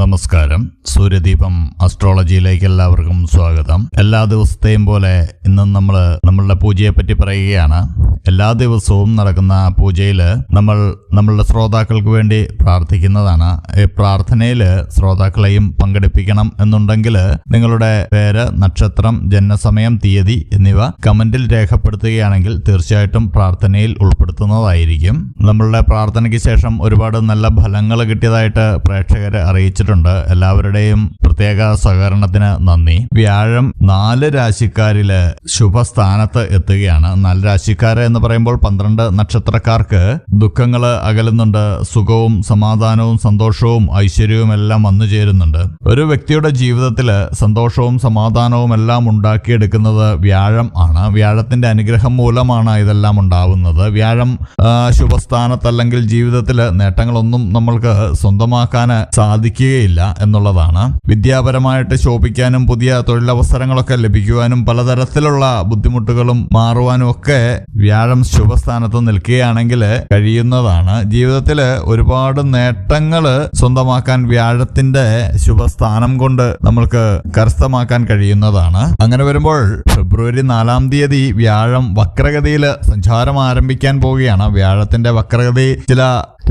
നമസ്കാരം. സൂര്യദീപം അസ്ട്രോളജിയിലേക്ക് എല്ലാവർക്കും സ്വാഗതം. എല്ലാ ദിവസത്തെയും പോലെ ഇന്നും നമ്മൾ നമ്മളുടെ പൂജയെ പറ്റി പറയുകയാണ്. എല്ലാ ദിവസവും നടക്കുന്ന പൂജയിൽ നമ്മൾ നമ്മളുടെ ശ്രോതാക്കൾക്ക് വേണ്ടി പ്രാർത്ഥിക്കുന്നതാണ്. ഈ പ്രാർത്ഥനയിൽ ശ്രോതാക്കളെയും പങ്കെടുപ്പിക്കണം എന്നുണ്ടെങ്കിൽ നിങ്ങളുടെ പേര് നക്ഷത്രം ജനനസമയം തീയതി എന്നിവ കമന്റിൽ രേഖപ്പെടുത്തുകയാണെങ്കിൽ തീർച്ചയായിട്ടും പ്രാർത്ഥനയിൽ ഉൾപ്പെടുത്തുന്നതായിരിക്കും. നമ്മളുടെ പ്രാർത്ഥനയ്ക്ക് ശേഷം ഒരുപാട് നല്ല ഫലങ്ങൾ കിട്ടിയതായിട്ട് പ്രേക്ഷകരെ അറിയിച്ചിട്ടുണ്ട്. എല്ലാവരുടെയും പ്രത്യേക സഹകരണത്തിന് നന്ദി. വ്യാഴം നാല് രാശിക്കാരിൽ ശുഭസ്ഥാനത്ത് എത്തുകയാണ്. നാല് രാശിക്കാര് എന്ന് പറയുമ്പോൾ പന്ത്രണ്ട് നക്ഷത്രക്കാർക്ക് ദുഃഖങ്ങൾ അകലുന്നുണ്ട്. സുഖവും സമാധാനവും സന്തോഷവും ഐശ്വര്യവും എല്ലാം വന്നു ചേരുന്നുണ്ട്. ഒരു വ്യക്തിയുടെ ജീവിതത്തിൽ സന്തോഷവും സമാധാനവും എല്ലാം ഉണ്ടാക്കിയെടുക്കുന്നത് വ്യാഴം ആണ്. വ്യാഴത്തിന്റെ അനുഗ്രഹം മൂലമാണ് ഇതെല്ലാം ഉണ്ടാവുന്നത്. വ്യാഴം ശുഭസ്ഥാനത്ത് ശുഭസ്ഥാനത്തല്ലെങ്കിൽ ജീവിതത്തിൽ നേട്ടങ്ങളൊന്നും നമ്മൾക്ക് സ്വന്തമാക്കാൻ സാധിക്കുകയില്ല എന്നുള്ളതാണ്. വിദ്യാപരമായിട്ട് ശോഭിക്കാനും പുതിയ തൊഴിലവസരങ്ങളൊക്കെ ലഭിക്കുവാനും പലതരത്തിലുള്ള ബുദ്ധിമുട്ടുകളും മാറുവാനും ഒക്കെ വ്യാഴം ശുഭസ്ഥാനത്ത് നിൽക്കുകയാണെങ്കിൽ കഴിയുന്നതാണ്. ജീവിതത്തിൽ ഒരുപാട് നേട്ടങ്ങൾ സ്വന്തമാക്കാൻ വ്യാഴത്തിന്റെ ശുഭസ്ഥാനം കൊണ്ട് നമ്മൾക്ക് കരസ്ഥമാക്കാൻ കഴിയുന്നതാണ്. അങ്ങനെ വരുമ്പോൾ ഫെബ്രുവരി നാലാം തീയതി വ്യാഴം വക്രഗതിയിൽ സഞ്ചാരം ആരംഭിക്കാൻ പോവുകയാണ്. വ്യാഴത്തിന്റെ വക്രഗതി ചില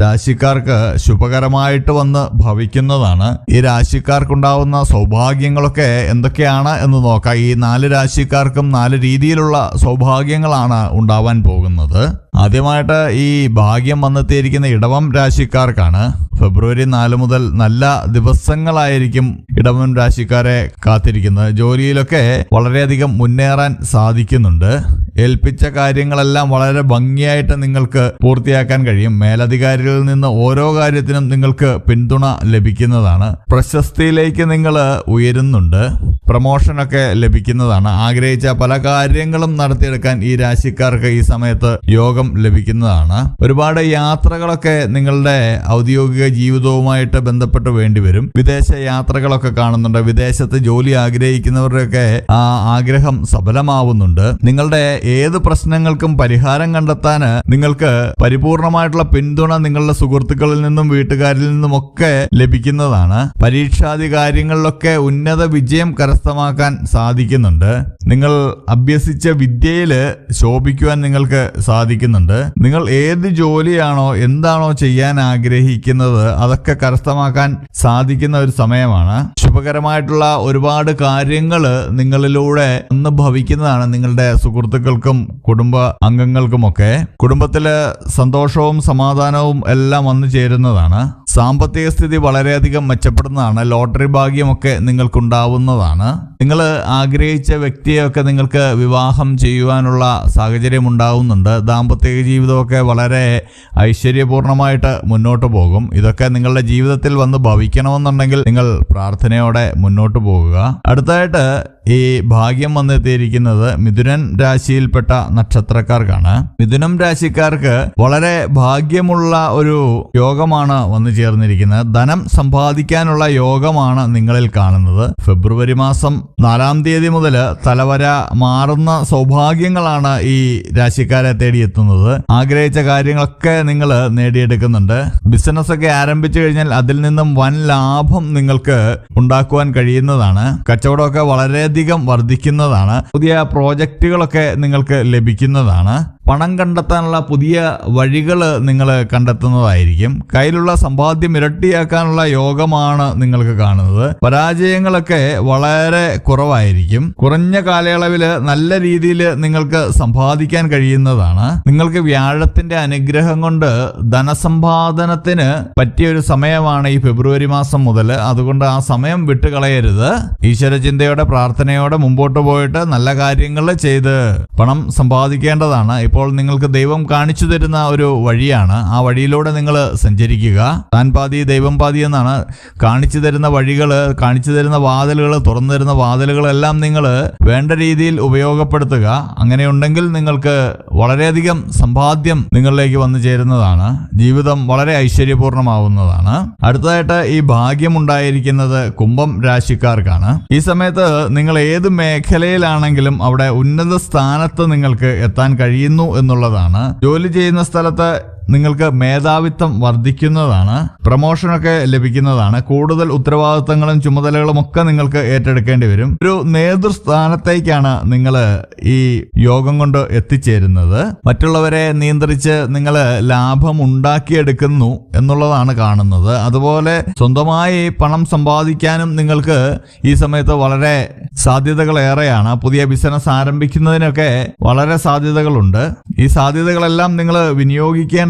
രാശിക്കാർക്ക് ശുഭകരമായിട്ട് വന്ന് ഭവിക്കുന്നതാണ്. ഈ രാശിക്കാർക്കുണ്ടാവുന്ന സൗഭാഗ്യങ്ങളൊക്കെ എന്തൊക്കെയാണ് എന്ന് നോക്കാം. ഈ നാല് രാശിക്കാർക്കും നാല് രീതിയിലുള്ള സൗഭാഗ്യങ്ങളാണ് ഉണ്ടാവാൻ പോകുന്നത്. ആദ്യമായിട്ട് ഈ ഭാഗ്യം വന്നെത്തിയിരിക്കുന്ന ഇടവം രാശിക്കാർക്കാണ് ഫെബ്രുവരി നാല് മുതൽ നല്ല ദിവസങ്ങളായിരിക്കും ഇടവം രാശിക്കാരെ കാത്തിരിക്കുന്നത്. ജോലിയിലൊക്കെ വളരെയധികം മുന്നേറാൻ സാധിക്കുന്നുണ്ട്. ഏൽപ്പിച്ച കാര്യങ്ങളെല്ലാം വളരെ ഭംഗിയായിട്ട് നിങ്ങൾക്ക് പൂർത്തിയാക്കാൻ കഴിയും. മേലധികാരികളിൽ നിന്ന് ഓരോ കാര്യത്തിനും നിങ്ങൾക്ക് പിന്തുണ ലഭിക്കുന്നതാണ്. പ്രശസ്തിയിലേക്ക് നിങ്ങൾ ഉയരുന്നുണ്ട്. പ്രമോഷനൊക്കെ ലഭിക്കുന്നതാണ്. ആഗ്രഹിച്ച പല കാര്യങ്ങളും നടത്തിയെടുക്കാൻ ഈ രാശിക്കാർക്ക് ഈ സമയത്ത് യോഗം ലഭിക്കുന്നതാണ്. ഒരുപാട് യാത്രകളൊക്കെ നിങ്ങളുടെ ഔദ്യോഗിക ജീവിതവുമായിട്ട് ബന്ധപ്പെട്ട് വേണ്ടിവരും. വിദേശ യാത്രകളൊക്കെ കാണുന്നുണ്ട്. വിദേശത്ത് ജോലി ആഗ്രഹിക്കുന്നവരുടെയൊക്കെ ആ ആഗ്രഹം സഫലമാവുന്നുണ്ട്. നിങ്ങളുടെ ഏത് പ്രശ്നങ്ങൾക്കും പരിഹാരം കണ്ടെത്താൻ നിങ്ങൾക്ക് പരിപൂർണമായിട്ടുള്ള പിന്തുണ നിങ്ങളുടെ സുഹൃത്തുക്കളിൽ നിന്നും വീട്ടുകാരിൽ നിന്നും ഒക്കെ ലഭിക്കുന്നതാണ്. പരീക്ഷാദി കാര്യങ്ങളിലൊക്കെ ഉന്നത വിജയം കരസ്ഥമാക്കാൻ സാധിക്കുന്നുണ്ട്. നിങ്ങൾ അഭ്യസിച്ച വിദ്യയിൽ ശോഭിക്കുവാൻ നിങ്ങൾക്ക് സാധിക്കുന്നുണ്ട്. നിങ്ങൾ ഏത് ജോലിയാണോ എന്താണോ ചെയ്യാൻ ആഗ്രഹിക്കുന്നത് അതൊക്കെ കരസ്ഥമാക്കാൻ സാധിക്കുന്ന ഒരു സമയമാണ്. ശുഭകരമായിട്ടുള്ള ഒരുപാട് കാര്യങ്ങൾ നിങ്ങളിലൂടെ ഒന്ന് ഭവിക്കുന്നതാണ് നിങ്ങളുടെ സുഹൃത്തുക്കൾക്കും കുടുംബ അംഗങ്ങൾക്കുമൊക്കെ. കുടുംബത്തിൽ സന്തോഷവും സമാധാനവും എല്ലാം വന്നു ചേരുന്നതാണ്. സാമ്പത്തിക സ്ഥിതി വളരെയധികം മെച്ചപ്പെടുന്നതാണ്. ലോട്ടറി ഭാഗ്യമൊക്കെ നിങ്ങൾക്കുണ്ടാവുന്നതാണ്. നിങ്ങൾ ആഗ്രഹിച്ച വ്യക്തിയൊക്കെ നിങ്ങൾക്ക് വിവാഹം ചെയ്യുവാനുള്ള സാഹചര്യം ഉണ്ടാവുന്നുണ്ട്. ദാമ്പത്യ ജീവിതമൊക്കെ വളരെ ഐശ്വര്യപൂർണമായിട്ട് മുന്നോട്ട് പോകും. ഇതൊക്കെ നിങ്ങളുടെ ജീവിതത്തിൽ വന്ന് ഭവിക്കണമെന്നുണ്ടെങ്കിൽ നിങ്ങൾ പ്രാർത്ഥനയോടെ മുന്നോട്ട് പോകുക. അടുത്തായിട്ട് ഈ ഭാഗ്യം വന്നെത്തിയിരിക്കുന്നത് മിഥുനൻ രാശിയിൽപ്പെട്ട നക്ഷത്രക്കാർക്കാണ്. മിഥുനം രാശിക്കാർക്ക് വളരെ ഭാഗ്യമുള്ള ഒരു യോഗമാണ് വന്നു ചേർന്നിരിക്കുന്നത്. ധനം സമ്പാദിക്കാനുള്ള യോഗമാണ് നിങ്ങളിൽ കാണുന്നത്. ഫെബ്രുവരി മാസം നാലാം തീയതി മുതൽ തലവര മാറുന്ന സൗഭാഗ്യങ്ങളാണ് ഈ രാശിക്കാരെ തേടിയെത്തുന്നത്. ആഗ്രഹിച്ച കാര്യങ്ങളൊക്കെ നിങ്ങൾ നേടിയെടുക്കുന്നുണ്ട്. ബിസിനസ് ഒക്കെ ആരംഭിച്ചു കഴിഞ്ഞാൽ അതിൽ നിന്നും വൻ ലാഭം നിങ്ങൾക്ക് ഉണ്ടാക്കുവാൻ കഴിയുന്നതാണ്. കച്ചവടമൊക്കെ വളരെയധികം വർദ്ധിക്കുന്നതാണ്. പുതിയ പ്രോജക്റ്റുകളൊക്കെ നിങ്ങൾക്ക് ലഭിക്കുന്നതാണ്. പണം കണ്ടെത്താനുള്ള പുതിയ വഴികൾ നിങ്ങൾ കണ്ടെത്തുന്നതായിരിക്കും. കയ്യിലുള്ള സമ്പാദ്യം ഇരട്ടിയാക്കാനുള്ള യോഗമാണ് നിങ്ങൾക്ക് കാണുന്നത്. പരാജയങ്ങളൊക്കെ വളരെ കുറവായിരിക്കും. കുറഞ്ഞ കാലയളവിൽ നല്ല രീതിയിൽ നിങ്ങൾക്ക് സമ്പാദിക്കാൻ കഴിയുന്നതാണ്. നിങ്ങൾക്ക് വ്യാഴത്തിന്റെ അനുഗ്രഹം കൊണ്ട് ധനസമ്പാദനത്തിന് പറ്റിയ ഒരു സമയമാണ് ഈ ഫെബ്രുവരി മാസം മുതൽ. അതുകൊണ്ട് ആ സമയം വിട്ടുകളയരുത് ഈശ്വരചിന്തയോടെ പ്രാർത്ഥനയോടെ മുമ്പോട്ട് പോയിട്ട് നല്ല കാര്യങ്ങൾ ചെയ്ത് പണം സമ്പാദിക്കേണ്ടതാണ്. ഇപ്പോൾ നിങ്ങൾക്ക് ദൈവം കാണിച്ചു തരുന്ന ഒരു വഴിയാണ്. ആ വഴിയിലൂടെ നിങ്ങൾ സഞ്ചരിക്കുക. താൻ പാതി ദൈവം പാതി എന്നാണ്. കാണിച്ചു തരുന്ന വഴികൾ കാണിച്ചു തരുന്ന വാതിലുകൾ തുറന്നു തരുന്ന വാതിലുകളെല്ലാം നിങ്ങൾ വേണ്ട രീതിയിൽ ഉപയോഗപ്പെടുത്തുക. അങ്ങനെയുണ്ടെങ്കിൽ നിങ്ങൾക്ക് വളരെയധികം സമ്പാദ്യം നിങ്ങളിലേക്ക് വന്നു ചേരുന്നതാണ്. ജീവിതം വളരെ ഐശ്വര്യപൂർണമാവുന്നതാണ്. അടുത്തതായിട്ട് ഈ ഭാഗ്യം ഉണ്ടായിരിക്കുന്നത് കുംഭം രാശിക്കാർക്കാണ്. ഈ സമയത്ത് നിങ്ങൾ ഏത് മേഖലയിലാണെങ്കിലും അവിടെ ഉന്നത സ്ഥാനത്ത് നിങ്ങൾക്ക് എത്താൻ കഴിയുന്നു എന്നുള്ളതാണ്. ജോലി ചെയ്യുന്ന സ്ഥലത്ത് നിങ്ങൾക്ക് മേധാവിത്വം വർദ്ധിക്കുന്നതാണ് പ്രമോഷനൊക്കെ ലഭിക്കുന്നതാണ് കൂടുതൽ ഉത്തരവാദിത്തങ്ങളും ചുമതലകളും ഒക്കെ നിങ്ങൾക്ക് ഏറ്റെടുക്കേണ്ടി വരും. ഒരു നേതൃസ്ഥാനത്തേക്കാണ് നിങ്ങൾ ഈ യോഗം കൊണ്ട് എത്തിച്ചേരുന്നത്. മറ്റുള്ളവരെ നിയന്ത്രിച്ച് നിങ്ങൾ ലാഭം ഉണ്ടാക്കിയെടുക്കുന്നു എന്നുള്ളതാണ് കാണുന്നത്. അതുപോലെ സ്വന്തമായി പണം സമ്പാദിക്കാനും നിങ്ങൾക്ക് ഈ സമയത്ത് വളരെ സാധ്യതകൾ ഏറെയാണ്. പുതിയ ബിസിനസ് ആരംഭിക്കുന്നതിനൊക്കെ വളരെ സാധ്യതകളുണ്ട്. ഈ സാധ്യതകളെല്ലാം നിങ്ങൾ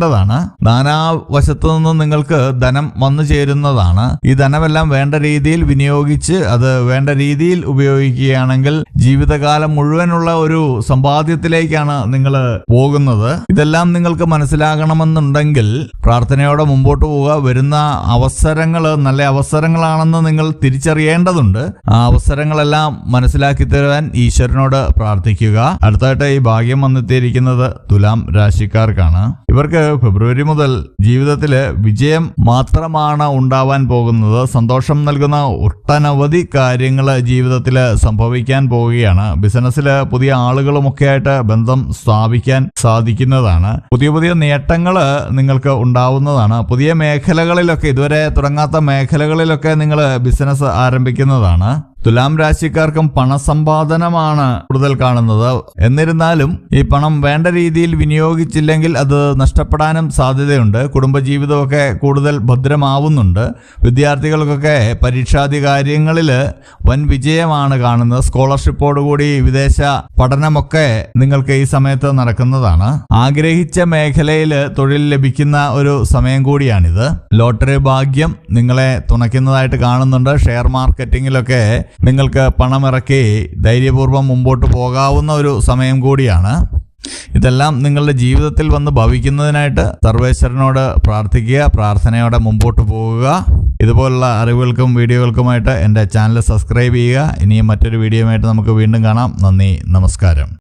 വിനിയോഗിക്കേണ്ടതാണ് നാനാവശത്തു നിന്നും നിങ്ങൾക്ക് ധനം വന്നു ചേരുന്നതാണ്. ഈ ധനമെല്ലാം വേണ്ട രീതിയിൽ വിനിയോഗിച്ച് അത് വേണ്ട രീതിയിൽ ഉപയോഗിക്കുകയാണെങ്കിൽ ജീവിതകാലം മുഴുവനുള്ള ഒരു സമ്പാദ്യത്തിലേക്കാണ് നിങ്ങൾ പോകുന്നത്. ഇതെല്ലാം നിങ്ങൾക്ക് മനസ്സിലാകണമെന്നുണ്ടെങ്കിൽ പ്രാർത്ഥനയോടെ മുമ്പോട്ട് പോവുക. വരുന്ന അവസരങ്ങൾ നല്ല അവസരങ്ങളാണെന്ന് നിങ്ങൾ തിരിച്ചറിയേണ്ടതുണ്ട്. ആ അവസരങ്ങളെല്ലാം മനസ്സിലാക്കി തരുവാൻ ഈശ്വരനോട് പ്രാർത്ഥിക്കുക. അടുത്തായിട്ട് ഈ ഭാഗ്യം വന്നെത്തിയിരിക്കുന്നത് തുലാം രാശിക്കാർക്കാണ്. ഇവർക്ക് ഫെബ്രുവരി മുതൽ ജീവിതത്തിൽ വിജയം മാത്രമാണ് ഉണ്ടാവാൻ പോകുന്നത്. സന്തോഷം നൽകുന്ന ഒട്ടനവധി കാര്യങ്ങൾ ജീവിതത്തിൽ സംഭവിക്കാൻ പോവുകയാണ്. ബിസിനസ്സിൽ പുതിയ ആളുകളുമൊക്കെ ആയിട്ട് ബന്ധം സ്ഥാപിക്കാൻ സാധിക്കുന്നതാണ്. പുതിയ പുതിയ നേട്ടങ്ങൾ നിങ്ങൾക്ക് ഉണ്ടാവുന്നതാണ്. പുതിയ മേഖലകളിലൊക്കെ ഇതുവരെ തുടങ്ങാത്ത മേഖലകളിലൊക്കെ നിങ്ങൾ ബിസിനസ് ആരംഭിക്കുന്നതാണ്. തുലാം രാശിക്കാർക്കും പണസമ്പാദനമാണ് കൂടുതൽ കാണുന്നത്. എന്നിരുന്നാലും ഈ പണം വേണ്ട രീതിയിൽ വിനിയോഗിച്ചില്ലെങ്കിൽ അത് നഷ്ടപ്പെടാനും സാധ്യതയുണ്ട്. കുടുംബജീവിതമൊക്കെ കൂടുതൽ ഭദ്രമാവുന്നുണ്ട്. വിദ്യാർത്ഥികൾക്കൊക്കെ പരീക്ഷാധികാരിയങ്ങളിൽ വൻ വിജയമാണ് കാണുന്നത്. സ്കോളർഷിപ്പോടുകൂടി വിദേശ പഠനമൊക്കെ നിങ്ങൾക്ക് ഈ സമയത്ത് നടക്കുന്നതാണ്. ആഗ്രഹിച്ച മേഖലയിൽ തൊഴിൽ ലഭിക്കുന്ന ഒരു സമയം കൂടിയാണിത്. ലോട്ടറി ഭാഗ്യം നിങ്ങളെ തുണയ്ക്കുന്നതായിട്ട് കാണുന്നുണ്ട്. ഷെയർ മാർക്കറ്റിങ്ങിലൊക്കെ നിങ്ങൾക്ക് പണമിറക്കി ധൈര്യപൂർവം മുമ്പോട്ട് പോകാവുന്ന ഒരു സമയം കൂടിയാണ്. ഇതെല്ലാം നിങ്ങളുടെ ജീവിതത്തിൽ വന്ന് ഭവിക്കുന്നതിനായിട്ട് സർവേശ്വരനോട് പ്രാർത്ഥിക്കുക പ്രാർത്ഥനയോടെ മുമ്പോട്ട് പോകുക. ഇതുപോലുള്ള അറിവുകൾക്കും വീഡിയോകൾക്കുമായിട്ട് എന്റെ ചാനൽ സബ്സ്ക്രൈബ് ചെയ്യുക. ഇനിയും മറ്റൊരു വീഡിയോയുമായിട്ട് നമുക്ക് വീണ്ടും കാണാം. നന്ദി നമസ്കാരം.